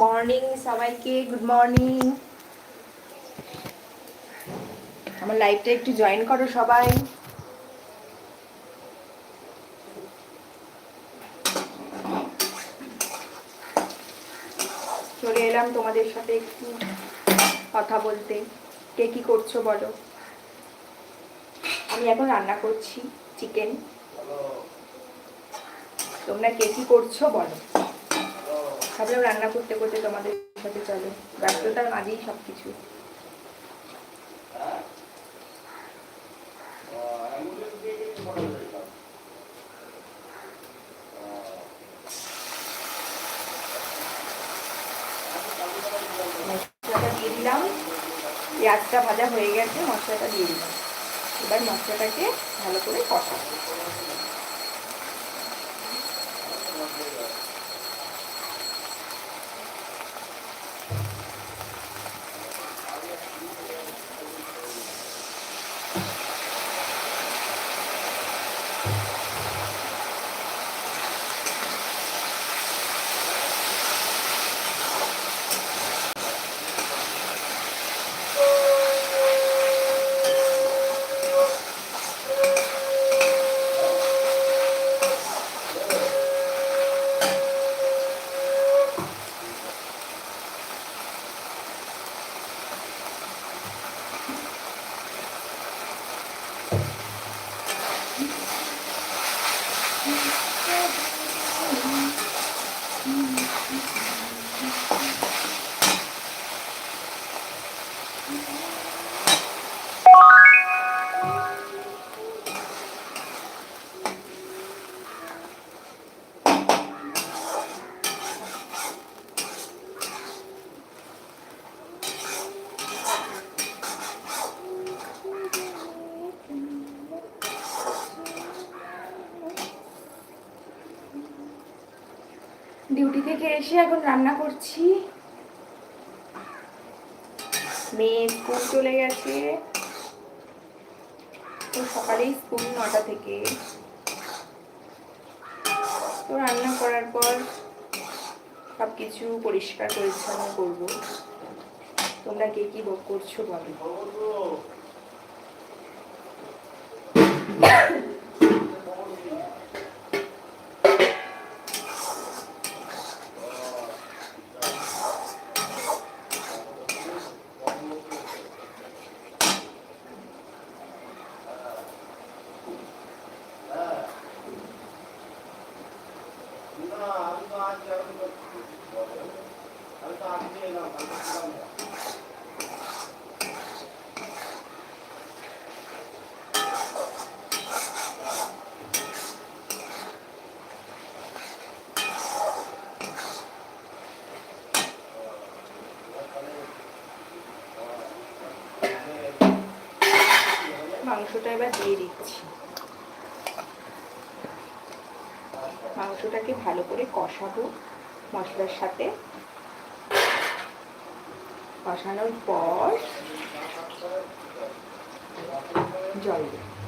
Morning সবাইকে good morning আমার লাইভটা একটু জয়েন করো সবাই। চলে এলাম তোমাদের সাথে একটু কথা বলতে। কে কি করছ বলো? আমি এখন রান্না করছি চিকেন তোমরা কে কি করছ বলো? ভাবলাম রান্না করতে করতে তোমাদের সাথে চলো। ব্যস্ততার মাঝেই সব কিছু মশলাটা দিয়ে দিলাম। পেঁয়াজটা ভাজা হয়ে গেছে, মশলাটা দিয়ে দিলাম। এবার মশলাটাকে ভালো করে কষা ডিউটি থেকে এসে এখন রান্না করছি। মেয়ে স্কুল চলে গেছে। তো সকালেই স্কুল নটা থেকে। তো রান্না করার পর সব কিছু পরিষ্কার পরিচ্ছন্ন করব। তোমরা কে কি ভোগ করছ বলো? মাংসটা এবার দিয়ে দিচ্ছি। মাংসটাকে ভালো করে কষাবো মশলার সাথে। কষানোর পর জল দেব।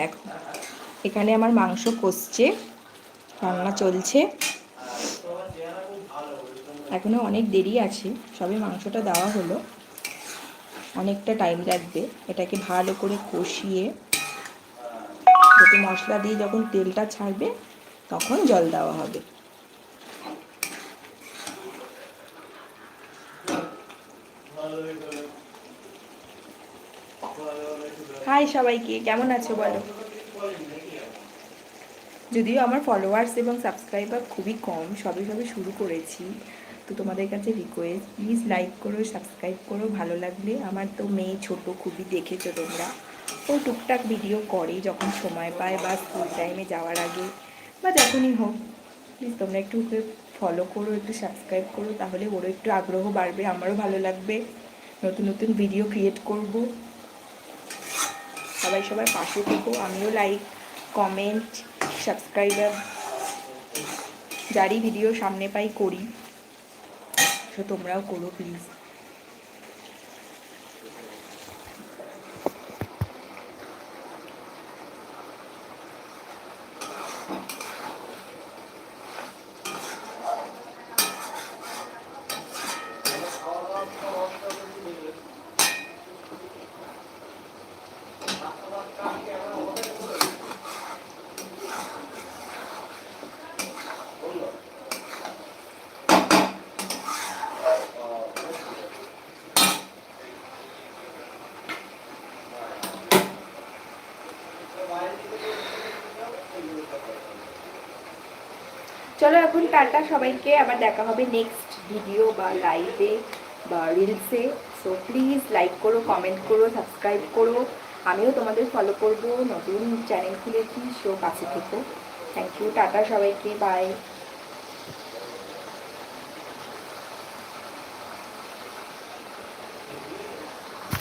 দেখো, এখানে আমার মাংস কষছে, রান্না চলছে। এখনও অনেক দেরি আছে, সবে মাংসটা দেওয়া হলো। অনেকটা টাইম লাগবে এটাকে ভালো করে কষিয়ে। যাতে মশলা দিয়ে যখন তেলটা ছাড়বে, তখন জল দেওয়া হবে। হাই সবাইকে, কেমন আছো বলো? যদিও আমার ফলোয়ার্স এবং সাবস্ক্রাইবার খুবই কম, সবে সবে শুরু করেছি। তো তোমাদের কাছে রিকোয়েস্ট প্লিজ লাইক করো সাবস্ক্রাইব করো, ভালো লাগলে। আমার তো মেয়ে ছোট, খুবই দেখেছ তোমরা। ও টুকটাক ভিডিও করে যখন সময় পায় বা স্কুল টাইমে যাওয়ার আগে, বা যখনই হোক। প্লিজ তোমরা একটু ওকে ফলো করো, একটু সাবস্ক্রাইব করো, তাহলে ওরও একটু আগ্রহ বাড়বে, আমারও ভালো লাগবে। নতুন নতুন ভিডিও ক্রিয়েট করব। সবাই সবার পাশে থেকো। আমিও লাইক কমেন্ট সাবস্ক্রাইবার যারই ভিডিও সামনে পাই করি। তো তোমরাও করো প্লিজ চলো এখন টাটা সবাইকে, আবার দেখা হবে নেক্সট ভিডিও বা লাইভে বা রিলসে সো প্লিজ লাইক করো কমেন্ট করো সাবস্ক্রাইব করো। আমিও তোমাদের ফলো করব, নতুন চ্যানেল খুলেছি সো কাছে থেকো। থ্যাংক ইউ টাটা সবাইকে বাই